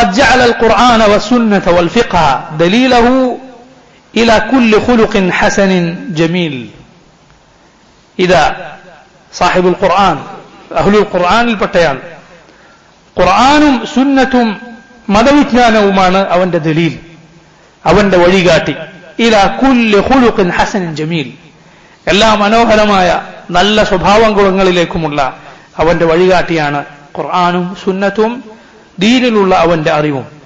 وقد جعل القرآن والسنة والفقه دليله إلى كل خلق حسن جميل. إذا صاحب القرآن أهل القرآن البطيان. قرآن سنة مدوتنا نومانا أوند دليل أوند وليقاتي إلى كل خلق حسن جميل إلا منوهر مايا نل سبحان قرآن لليكم الله أوند وليقاتي أنا قرآن سنة ദീനിലുള്ള അവന്റെ അറിവും.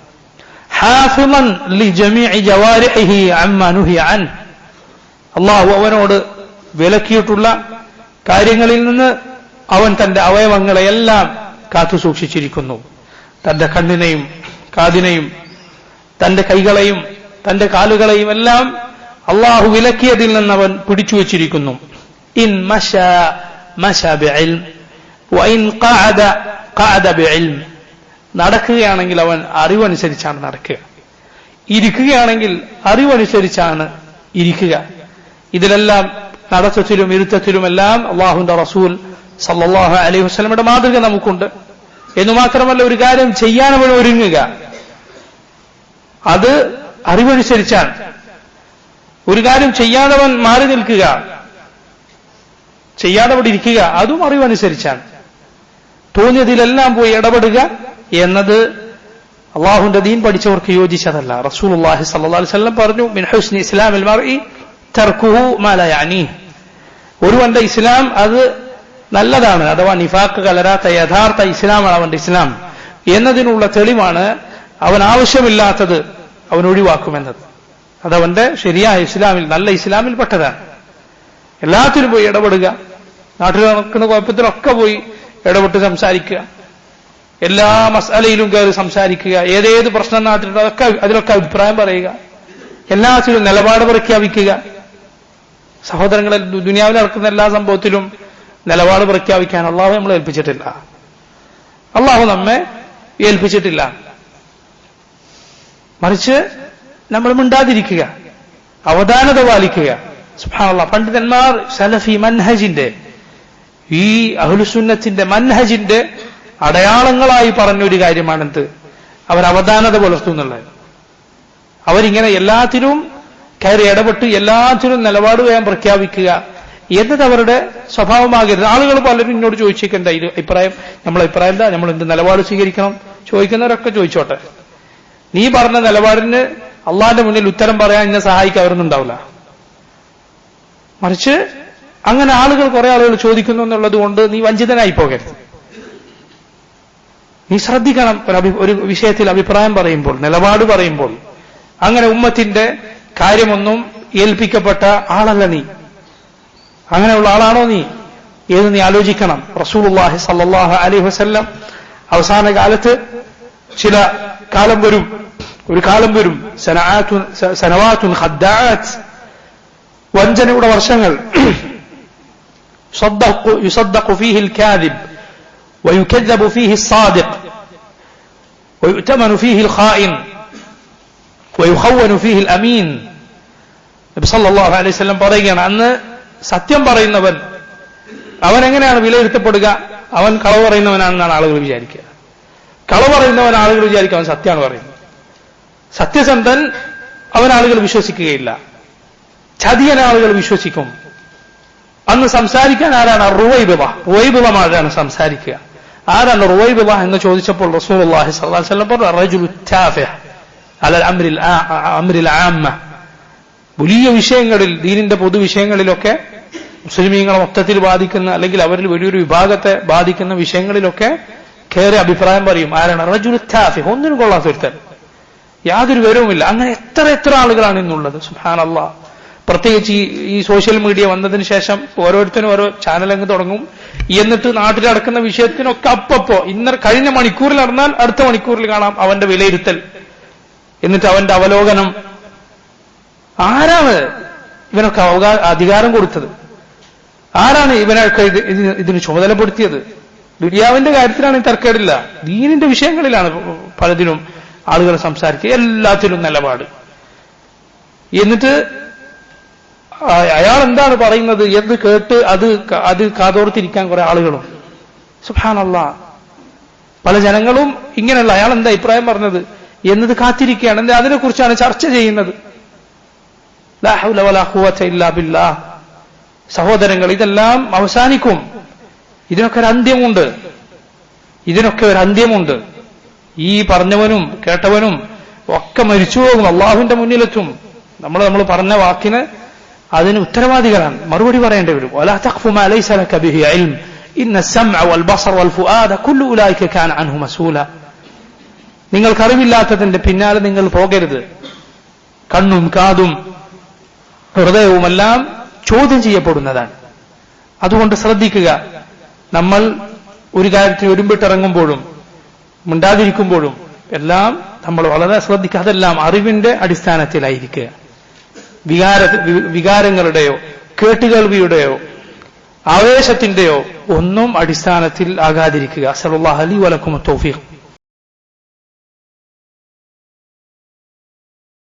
അൻ. അള്ളാഹു അവനോട് വിലക്കിയിട്ടുള്ള കാര്യങ്ങളിൽ നിന്ന് അവൻ തന്റെ അവയവങ്ങളെയെല്ലാം കാത്തു സൂക്ഷിച്ചിരിക്കുന്നു. തന്റെ കണ്ണിനെയും കാതിനെയും തന്റെ കൈകളെയും തന്റെ കാലുകളെയും എല്ലാം അള്ളാഹു വിലക്കിയതിൽ നിന്ന് അവൻ പിടിച്ചു വച്ചിരിക്കുന്നു. ഇൻ മശ മശ ബിഇൽം വഇൻ ഖഅദ ഖഅദ ബിഇൽം നടക്കുകയാണെങ്കിൽ അവൻ അറിവനുസരിച്ചാണ് നടക്കുക. ഇരിക്കുകയാണെങ്കിൽ അറിവനുസരിച്ചാണ് ഇരിക്കുക. ഇതിലെല്ലാം നടത്തത്തിലും ഇരുത്തത്തിലുമെല്ലാം അള്ളാഹുന്റെ റസൂൽ സല്ലാഹു അലൈഹി വസ്ലമയുടെ മാതൃക നമുക്കുണ്ട്. എന്ന് മാത്രമല്ല ഒരു കാര്യം ചെയ്യാൻ അവൻ ഒരുങ്ങുക. അത് അറിവനുസരിച്ചാണ്. ഒരു കാര്യം ചെയ്യാതവൻ മാറി നിൽക്കുക. ചെയ്യാതെ അവിടെ ഇരിക്കുക അതും അറിവനുസരിച്ചാണ്. തോന്നിയതിലെല്ലാം പോയി ഇടപെടുക. എന്നത് അള്ളാഹുന്റെ ദീൻ പഠിച്ചവർക്ക് യോജിച്ചതല്ല. റസൂൽ അള്ളാഹി സല്ലാ വല്ലം പറഞ്ഞു മിൻ ഹുസ്നി ഇസ്ലാമിൽ മർഇ തർക്കുഹു മാലയാനി ഒരുവന്റെ ഇസ്ലാം അത് നല്ലതാണ്. അഥവാ നിഫാക്ക് കലരാത്ത യഥാർത്ഥ ഇസ്ലാമാണ് അവന്റെ ഇസ്ലാം. എന്നതിനുള്ള തെളിവാണ് അവൻ ആവശ്യമില്ലാത്തത് അവൻ ഒഴിവാക്കുമെന്നത്. അതവന്റെ ശരിയായ ഇസ്ലാമിൽ നല്ല ഇസ്ലാമിൽ പെട്ടതാണ്. എല്ലാത്തിനും പോയി ഇടപെടുക. നാട്ടിൽ നടക്കുന്ന കുഴപ്പത്തിലൊക്കെ പോയി ഇടപെട്ട് സംസാരിക്കുക. എല്ലാ മസാലയിലും കയറി സംസാരിക്കുക ഏതേത് പ്രശ്നം നാട്ടിലുണ്ടോ അതൊക്കെ അതിലൊക്കെ അഭിപ്രായം പറയുക എല്ലാത്തിലും നിലപാട് പ്രഖ്യാപിക്കുക. സഹോദരങ്ങളെ ദുനിയാവിൽ നടക്കുന്ന എല്ലാ സംഭവത്തിലും നിലപാട് പ്രഖ്യാപിക്കാൻ അള്ളാഹു നമ്മൾ ഏൽപ്പിച്ചിട്ടില്ല. അള്ളാഹു നമ്മെ ഏൽപ്പിച്ചിട്ടില്ല. മറിച്ച് നമ്മൾ മിണ്ടാതിരിക്കുക അവധാനത പാലിക്കുക. സുഹാനുള്ള പണ്ഡിതന്മാർ സലഫി മൻഹജിന്റെ ഈ അഹുലുസുന്നത്തിന്റെ മൻഹജിന്റെ അടയാളങ്ങളായി പറഞ്ഞൊരു കാര്യമാണെന്ത്? അവർ അവധാനത പുലർത്തുന്നുള്ളത് അവരിങ്ങനെ എല്ലാത്തിനും കയറി ഇടപെട്ട് എല്ലാത്തിനും നിലപാട് വേഗം പ്രഖ്യാപിക്കുക. എന്നത് അവരുടെ സ്വഭാവമാകരുത്. ആളുകൾ പലരും എന്നോട് ചോദിച്ചേക്കണ്ട ഇത് അഭിപ്രായം? നമ്മളെ അഭിപ്രായം എന്താ? നമ്മൾ എന്ത് നിലപാട് സ്വീകരിക്കണം? ചോദിക്കുന്നവരൊക്കെ ചോദിച്ചോട്ടെ. നീ പറഞ്ഞ നിലപാടിന് അള്ളാന്റെ മുന്നിൽ ഉത്തരം പറയാൻ എന്നെ സഹായിക്കാൻ അവരൊന്നും ഉണ്ടാവില്ല മറിച്ച് അങ്ങനെ ആളുകൾ കുറെ ആളുകൾ ചോദിക്കുന്നു എന്നുള്ളത് കൊണ്ട് നീ വഞ്ചിതനായി പോകരുത്. നീ ശ്രദ്ധിക്കണം. ഒരു വിഷയത്തിൽ അഭിപ്രായം പറയുമ്പോൾ നിലപാട് പറയുമ്പോൾ. അങ്ങനെ ഉമ്മത്തിന്റെ കാര്യമൊന്നും ഏൽപ്പിക്കപ്പെട്ട ആളല്ല നീ. അങ്ങനെയുള്ള ആളാണോ നീ? ഏത് നീ ആലോചിക്കണം. റസൂലുല്ലാഹി സല്ലാഹു അലൈഹി വസ്ല്ലം അവസാന കാലത്ത് ചില കാലം വരും. ഒരു കാലം വരും. സനവാത്തുൻ ഹദ്ദാത്ത് വഞ്ചനയുടെ വർഷങ്ങൾ. യുസദ്ദഖു ഫീഹിൽ കാദിബ്. ويكذب فيه الصادق ويؤتمن فيه الخائن ويخون فيه الأمين നബി സല്ലല്ലാഹു അലൈഹി വസല്ലം പറയുകയാണ് അന്ന് സത്യം പറയുന്നവൻ അവൻ എങ്ങനെയാണ് വിലയിരുത്തപ്പെടുക അവൻ കളവ് പറയുന്നവനാണെന്നാണ് ആളുകൾ വിചാരിക്കുക കളവ് പറയുന്നവൻ ആളുകൾ വിചാരിക്കുക അവൻ സത്യമാണ് പറയുന്നത് സത്യസന്ധൻ അവൻ ആളുകൾ വിശ്വസിക്കുകയില്ല ചതിയൻ ആളുകൾ വിശ്വസിക്കും അന്ന് സംസാരിക്കാൻ ആരാണ് റുവൈബിള റുവൈബിള ആരാണ് സംസാരിക്കുക ആരാണ് റുവൈബിള എന്ന് ചോദിച്ചപ്പോൾ റസൂൽ അള്ളാഹി വസല്ലം പറഞ്ഞു റജുലു അല്ല അമ്രിൽ അമ്രിൽ ആ- അംരിൽ ആമ്മ. വലിയ വിഷയങ്ങളിൽ ദീനിന്റെ പൊതു വിഷയങ്ങളിലൊക്കെ മുസ്ലിമീങ്ങളെ മൊത്തത്തിൽ ബാധിക്കുന്ന അല്ലെങ്കിൽ അവരിൽ വലിയൊരു വിഭാഗത്തെ ബാധിക്കുന്ന വിഷയങ്ങളിലൊക്കെ കയറി അഭിപ്രായം പറയും ആരാണ്? റജുൽ താഫിഹ് ഒന്നിനും കൊള്ളാത്ത ഒരുത്തൻ. യാതൊരു വിവരവുമില്ല. അങ്ങനെ എത്ര എത്ര ആളുകളാണ് ഇന്നുള്ളത്? സുഹാനല്ലാ പ്രത്യേകിച്ച് ഈ സോഷ്യൽ മീഡിയ വന്നതിന് ശേഷം ഓരോരുത്തരും ഓരോ ചാനൽ അങ്ങ് തുടങ്ങും. എന്നിട്ട് നാട്ടിൽ നടക്കുന്ന വിഷയത്തിനൊക്കെ അപ്പപ്പോ ഇന്ന കഴിഞ്ഞ മണിക്കൂറിൽ നടന്നാൽ അടുത്ത മണിക്കൂറിൽ കാണാം അവന്റെ വിലയിരുത്തൽ. എന്നിട്ട് അവന്റെ അവലോകനം. ആരാണ് ഇവനൊക്കെ അധികാരം കൊടുത്തത്? ആരാണ് ഇവനൊക്കെ ഇത് ഇതിന് ചുമതലപ്പെടുത്തിയത്? ദുര്യാവിന്റെ കാര്യത്തിലാണ് തർക്കേടില്ല. ദീനിന്റെ വിഷയങ്ങളിലാണ് പലതിനും ആളുകൾ സംസാരിക്കുക. എല്ലാത്തിലും നിലപാട്. എന്നിട്ട് അയാൾ എന്താണ് പറയുന്നത് എന്ന് കേട്ട് അത് അത് കാതോർത്തിരിക്കാൻ കുറെ ആളുകളും. സുഹാനല്ല പല ജനങ്ങളും ഇങ്ങനെയല്ല അയാൾ എന്താ അഭിപ്രായം പറഞ്ഞത്? എന്നത് കാത്തിരിക്കുകയാണ്. എന്താ അതിനെക്കുറിച്ചാണ് ചർച്ച ചെയ്യുന്നത്. സഹോദരങ്ങൾ ഇതെല്ലാം അവസാനിക്കും. ഇതിനൊക്കെ ഒരു അന്ത്യമുണ്ട്. ഇതിനൊക്കെ ഒരു അന്ത്യമുണ്ട്. ഈ പറഞ്ഞവനും കേട്ടവനും ഒക്കെ മരിച്ചു പോകും അള്ളാഹുവിന്റെ മുന്നിലെത്തും. നമ്മൾ നമ്മൾ പറഞ്ഞ വാക്കിന് അതിന് ഉത്തരവാദികളാണ്. മറുപടി പറയേണ്ടി വരും. നിങ്ങൾക്കറിവില്ലാത്തതിന്റെ പിന്നാലെ നിങ്ങൾ പോകരുത്. കണ്ണും കാതും ഹൃദയവുമെല്ലാം ചോദ്യം ചെയ്യപ്പെടുന്നതാണ്. അതുകൊണ്ട് ശ്രദ്ധിക്കുക. നമ്മൾ ഒരു കാര്യത്തിൽ ഒരുമ്പിട്ടിറങ്ങുമ്പോഴും ഉണ്ടാതിരിക്കുമ്പോഴും എല്ലാം നമ്മൾ വളരെ ശ്രദ്ധിക്കുക. അതെല്ലാം അറിവിന്റെ അടിസ്ഥാനത്തിലായിരിക്കുക. വികാര വികാരങ്ങളുടെയോ കേട്ടുകേൾവിയുടെയോ ആവേശത്തിന്റെയോ ഒന്നും അടിസ്ഥാനത്തിൽ ആകാതിരിക്കുക. സലല്ലാഹ് അലി വലക്കും തൗഫീഖ്.